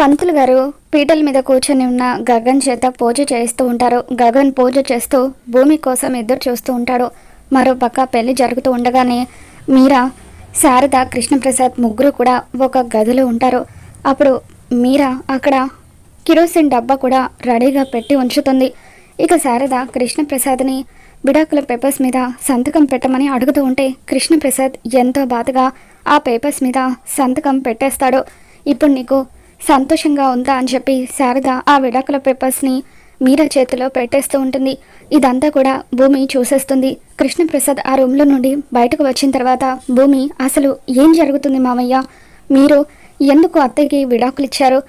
పంతులు గారు పీటల మీద కూర్చొని ఉన్న గగన్ చేత పూజ చేస్తూ ఉంటారు. గగన్ పూజ చేస్తూ భూమి కోసం ఎదురు చూస్తూ ఉంటాడు. మరో పక్క పెళ్ళి జరుగుతూ ఉండగానే మీరా శారద కృష్ణప్రసాద్ ముగ్గురు కూడా ఒక గదిలో ఉంటారు. అప్పుడు మీరా అక్కడ కిరోసిన్ డబ్బా కూడా రెడీగా పెట్టి ఉంచుతుంది. ఇక శారద కృష్ణప్రసాద్ని విడాకుల పేపర్స్ మీద సంతకం పెట్టమని అడుగుతూ ఉంటే కృష్ణప్రసాద్ ఎంతో బాధగా ఆ పేపర్స్ మీద సంతకం పెట్టేస్తాడు. ఇప్పుడు నీకు సంతోషంగా ఉందా అని చెప్పి శారద ఆ విడాకుల పేపర్స్ని మీరా చేతిలో పెట్టేస్తూ ఉంటుంది. ఇదంతా కూడా భూమి చూసేస్తుంది. కృష్ణప్రసాద్ ఆ రూమ్లో నుండి బయటకు వచ్చిన తర్వాత భూమి అసలు ఏం జరుగుతుంది మామయ్య? మీరు ఎందుకు అత్తయ్యకి విడాకులు ఇచ్చారు?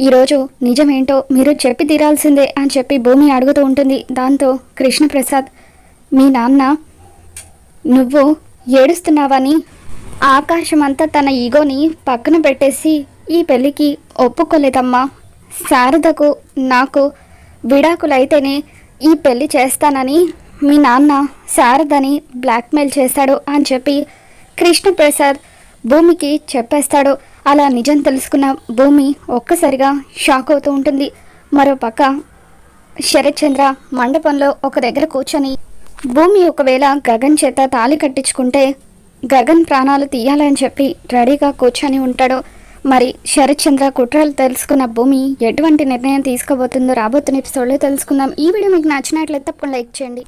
ఈరోజు నిజమేంటో మీరు చెప్పి తీరాల్సిందే అని చెప్పి భూమి అడుగుతూ ఉంటుంది. దాంతో కృష్ణప్రసాద్ మీ నాన్న నువ్వు ఏడుస్తున్నావని ఆకాశమంతా తన ఈగోని పక్కన పెట్టేసి ఈ పెళ్ళికి ఒప్పుకోలేదమ్మా. శారదకు నాకు విడాకులైతేనే ఈ పెళ్ళి చేస్తానని మీ నాన్న శారదని బ్లాక్మెయిల్ చేస్తాడు అని చెప్పి కృష్ణప్రసాద్ భూమికి చెప్పేస్తాడు. అలా నిజం తెలుసుకున్న భూమి ఒక్కసారిగా షాక్ అవుతూ ఉంటుంది. మరో పక్క మండపంలో ఒక దగ్గర కూర్చొని భూమి ఒకవేళ గగన్ చేత తాళి కట్టించుకుంటే గగన్ ప్రాణాలు తీయాలని చెప్పి రెడీగా కూర్చొని ఉంటాడో. మరి శరత్చంద్ర కుట్రలు తెలుసుకున్న భూమి ఎటువంటి నిర్ణయం తీసుకోబోతుందో రాబోతున్న ఎపిసోడ్లో తెలుసుకుందాం. ఈ వీడియో మీకు నచ్చినట్లయితే తప్పకుండా లైక్ చేయండి.